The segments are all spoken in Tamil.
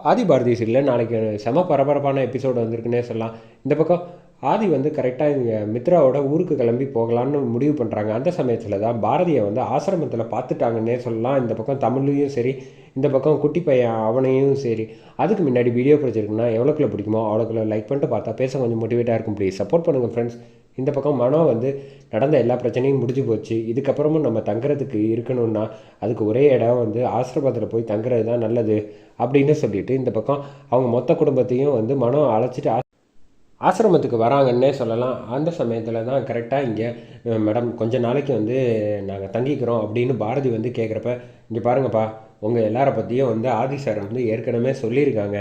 ஆதி பாரதி சீரியலில் நாளைக்கு செம பரபரப்பான எபிசோடு வந்திருக்குன்னே சொல்லலாம். இந்த பக்கம் ஆதி வந்து கரெக்டாக இங்கே மித்ராவோட ஊருக்கு கிளம்பி போகலான்னு முடிவு பண்ணுறாங்க அந்த சமயத்தில் தான் பாரதியை வந்து ஆசிரமத்தில் பார்த்துட்டாங்கன்னே சொல்லலாம். இந்த பக்கம் தமிழ்லையும் சரி இந்த பக்கம் குட்டி பையன் அவனையும் சரி. அதுக்கு முன்னாடி வீடியோ பிடிச்சிருக்குன்னா எவ்வளோக்குள்ள பிடிக்குமோ அவ்வளோக்குள்ள லைக் பண்ணிட்டு பார்த்தா பேச கொஞ்சம் மோட்டிவேட்டாக இருக்கும். ப்ளீஸ் சப்போர்ட் பண்ணுங்கள் ஃப்ரெண்ட்ஸ் இந்த பக்கம் மனோ வந்து நடந்த எல்லா பிரச்சனையும் முடிஞ்சு போச்சு. இதுக்கப்புறமும் நம்ம தங்குறதுக்கு இருக்கணும்னா அதுக்கு ஒரே இடம் வந்து ஆசிரமத்தில் போய் தங்குறது தான் நல்லது அப்படின்னு சொல்லிட்டு இந்த பக்கம் அவங்க மொத்த குடும்பத்தையும் வந்து மனோ அழைச்சிட்டு ஆசிரமத்துக்கு வராங்கன்னே சொல்லலாம். அந்த சமயத்தில் தான் கரெக்டாக இங்கே மேடம் கொஞ்ச நாளைக்கு வந்து நாங்கள் தங்கிக்கிறோம் அப்படின்னு பாரதி வந்து கேட்குறப்ப இங்கே பாருங்கப்பா உங்கள் எல்லார பற்றியும் வந்து ஆதி சார் வந்து ஏற்கனவே சொல்லியிருக்காங்க.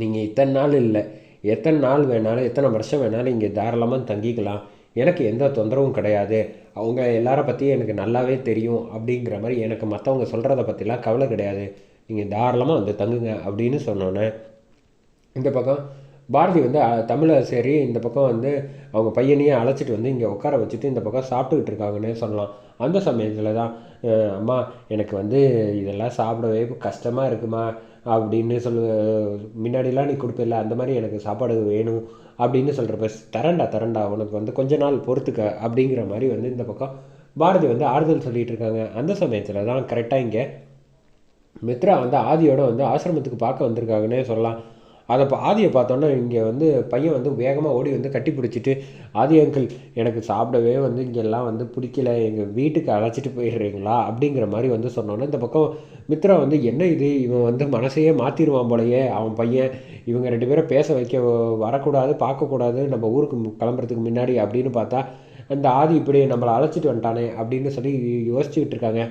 நீங்கள் இத்தனை நாள் இல்லை. எத்தனை நாள் வேணாலும் எத்தனை வருஷம் வேணாலும் இங்கே தாராளமாக தங்கிக்கலாம். எனக்கு எந்த தொந்தரவும் கிடையாது. அவங்க எல்லார பற்றியும் எனக்கு நல்லாவே தெரியும் அப்படிங்கிற மாதிரி எனக்கு மற்றவங்க சொல்கிறத பற்றிலாம் கவலை கிடையாது. நீங்கள் தாராளமாக வந்து தங்குங்க அப்படின்னு சொன்னோன்னே இந்த பக்கம் பாரதி வந்து தமிழர் தமிழை சரி இந்த பக்கம் வந்து அவங்க பையனையே அழைச்சிட்டு வந்து இங்கே உட்கார வச்சுட்டு இந்த பக்கம் சாப்பிட்டுக்கிட்டு இருக்காங்கன்னே சொல்லலாம். அந்த சமயத்தில் தான் அம்மா எனக்கு வந்து இதெல்லாம் சாப்பிடவே கஷ்டமாக இருக்குமா அப்படின்னு சொல்லு முன்னாடிலாம் நீ கொடுப்பில்ல அந்த மாதிரி எனக்கு சாப்பாடு வேணும் அப்படின்னு சொல்கிறப்ப தரண்டா தரண்டா உனக்கு வந்து கொஞ்ச நாள் பொறுத்துக்க அப்படிங்கிற மாதிரி வந்து இந்த பக்கம் பாரதி வந்து ஆறுதல் சொல்லிகிட்டு இருக்காங்க. அந்த சமயத்தில் தான் கரெக்டாக இங்கே மித்ரா வந்து ஆதியோட வந்து ஆசிரமத்துக்கு பார்க்க வந்திருக்காங்கன்னே சொல்லலாம். அதை இப்போ ஆதியை பார்த்தோன்னே இங்கே வந்து பையன் வந்து வேகமாக ஓடி வந்து கட்டி பிடிச்சிட்டு ஆதி அங்கிள் எனக்கு சாப்பிடவே வந்து இங்கெல்லாம் வந்து பிடிக்கல. எங்கள் வீட்டுக்கு அழைச்சிட்டு போயிடுறீங்களா? அப்படிங்கிற மாதிரி வந்து சொன்னோன்னே இந்த பக்கம் மித்ரா வந்து என்ன இது? இவன் வந்து மனசையே மாற்றிடுவான் போலயே. அவன் பையன் இவங்க ரெண்டு பேரும் பேச வைக்க வரக்கூடாது பார்க்கக்கூடாது. நம்ம ஊருக்கு கிளம்புறதுக்கு முன்னாடி அப்படின்னு பார்த்தா அந்த ஆதி இப்படி நம்மளை அழைச்சிட்டு வந்துட்டானே அப்படின்னு சொல்லி யோசிச்சுக்கிட்டு இருக்காங்க.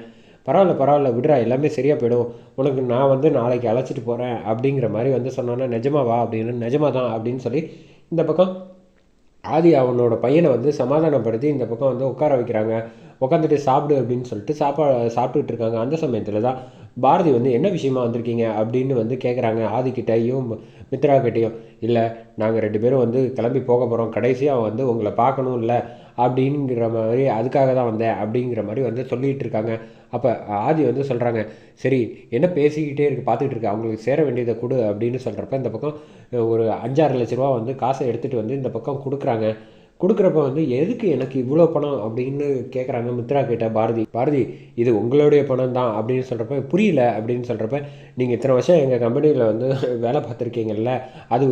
பரவாயில்ல பரவாயில்ல விடுறா எல்லாமே சரியாக போயிடும். உனக்கு நான் வந்து நாளைக்கு அழைச்சிட்டு போகிறேன் அப்படிங்கிற மாதிரி வந்து சொன்னோன்னே நிஜமாவா அப்படின்னு நிஜமா தான் அப்படின்னு சொல்லி இந்த பக்கம் ஆதி அவனோட பையனை வந்து சமாதானப்படுத்தி இந்த பக்கம் வந்து உட்கார வைக்கிறாங்க. உட்காந்துட்டு சாப்பிடு அப்படின்னு சொல்லிட்டு சாப்பா சாப்பிட்டுட்டு இருக்காங்க. அந்த சமயத்தில் தான் பாரதி வந்து என்ன விஷயமா வந்திருக்கீங்க? அப்படின்னு வந்து கேட்குறாங்க ஆதிக்கிட்டையும் மித்ரா கிட்டேயும் இல்லை நாங்கள் ரெண்டு பேரும் வந்து கிளம்பி போக போகிறோம் கடைசியாக வந்து உங்களை பார்க்கணும் இல்லை அப்படிங்கிற மாதிரி அதுக்காக தான் வந்தேன் அப்படிங்கிற மாதிரி வந்து சொல்லிகிட்டு இருக்காங்க. அப்போ ஆதி வந்து சொல்கிறாங்க சரி என்ன பேசிக்கிட்டே இருக்கு பார்த்துக்கிட்டு இருக்கு. அவங்களுக்கு சேர வேண்டியதை கொடு அப்படின்னு சொல்கிறப்ப இந்த பக்கம் ஒரு அஞ்சாறு லட்ச ரூபா வந்து காசை எடுத்துகிட்டு வந்து இந்த பக்கம் கொடுக்குறாங்க. கொடுக்குறப்ப வந்து எதுக்கு எனக்கு இவ்வளோ பணம்? அப்படின்னு கேட்குறாங்க மித்ரா கிட்ட. பாரதி பாரதி இது உங்களுடைய பணம் தான் அப்படின்னு சொல்கிறப்ப புரியல அப்படின்னு சொல்கிறப்ப நீங்கள் இத்தனை வருஷம் எங்கள் கம்பெனியில் வந்து வேலை பார்த்துருக்கீங்கல்ல அது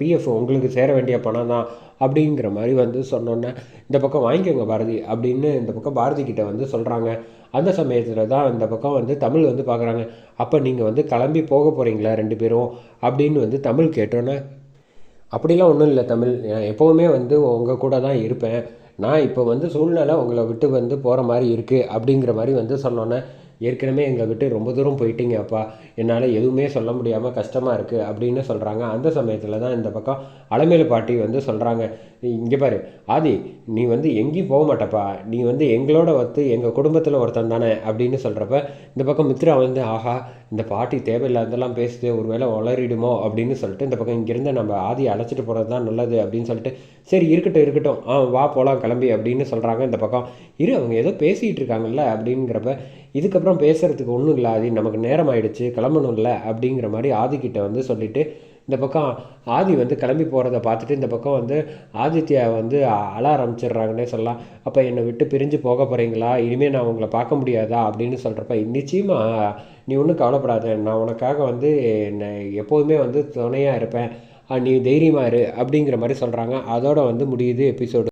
பிஎஃப் உங்களுக்கு சேர வேண்டிய பணம் தான் அப்படிங்கிற மாதிரி வந்து சொன்னோன்னே இந்த பக்கம் வாங்கிக்கோங்க பாரதி அப்படின்னு இந்த பக்கம் பாரதி கிட்ட வந்து சொல்கிறாங்க அந்த சமயத்தில் தான் இந்த பக்கம் வந்து தமிழ் வந்து பார்க்குறாங்க அப்போ நீங்கள் வந்து கிளம்பி போக போகிறீங்களா ரெண்டு பேரும்? அப்படின்னு வந்து தமிழ் கேட்டோன்னே அப்படிலாம் ஒன்றும் இல்லை தமிழ். எப்போவுமே வந்து உங்கள் கூட தான் இருப்பேன். நான் இப்போ வந்து சூழ்நிலை உங்களை விட்டு வந்து போகிற மாதிரி இருக்குது அப்படிங்கிற மாதிரி வந்து சொன்னோன்னே ஏற்கனவே எங்களை விட்டு ரொம்ப தூரம் போயிட்டீங்க அப்பா. என்னால் எதுவுமே சொல்ல முடியாமல் கஷ்டமாக இருக்குது அப்படின்னு சொல்கிறாங்க அந்த சமயத்தில் தான் இந்த பக்கம் அலமேலு பாட்டி வந்து சொல்கிறாங்க இங்கே பாரு ஆதி நீ வந்து எங்கேயும் போக மாட்டப்பா. நீ வந்து எங்களோட வந்து எங்கள் குடும்பத்தில் ஒருத்தன் தானே அப்படின்னு சொல்கிறப்ப இந்த பக்கம் மித்ரா வந்து ஆஹா இந்த பாட்டி தேவையில்லாதெல்லாம் பேசுது ஒருவேளை வளரிடுமோ அப்படின்னு சொல்லிட்டு இந்த பக்கம் இங்கேருந்து நம்ம ஆதி அழைச்சிட்டு போகிறது தான் நல்லது அப்படின்னு சொல்லிட்டு சரி இருக்கட்டும் இருக்கட்டும். ஆ வா போகலாம் கிளம்பி அப்படின்னு சொல்கிறாங்க இந்த பக்கம். இரு அவங்க ஏதோ பேசிகிட்டு இருக்காங்கல்ல அப்படிங்கிறப்ப இதுக்கப்புறம் பேசுகிறதுக்கு ஒன்றும் இல்லை ஆதி நமக்கு நேரம் ஆயிடுச்சு கிளம்பணும்ல அப்படிங்கிற மாதிரி ஆதிக்கிட்ட வந்து சொல்லிவிட்டு இந்த பக்கம் ஆதி வந்து கிளம்பி போகிறத பார்த்துட்டு இந்த பக்கம் வந்து ஆதித்யா வந்து அழ ஆரம்பிச்சிடுறாங்கன்னே சொல்லலாம். அப்போ என்னை விட்டு பிரிஞ்சு போக போகிறீங்களா இனிமேல் நான் உங்களை பார்க்க முடியாதா? அப்படின்னு சொல்கிறப்ப நிச்சயமாக நீ ஒன்றும் கவலைப்படாத. நான் உனக்காக வந்து என்னை எப்போதுமே வந்து துணையாக இருப்பேன். நீ தைரியமாக இரு அப்படிங்கிற மாதிரி சொல்கிறாங்க அதோட வந்து முடியுது எபிசோடு.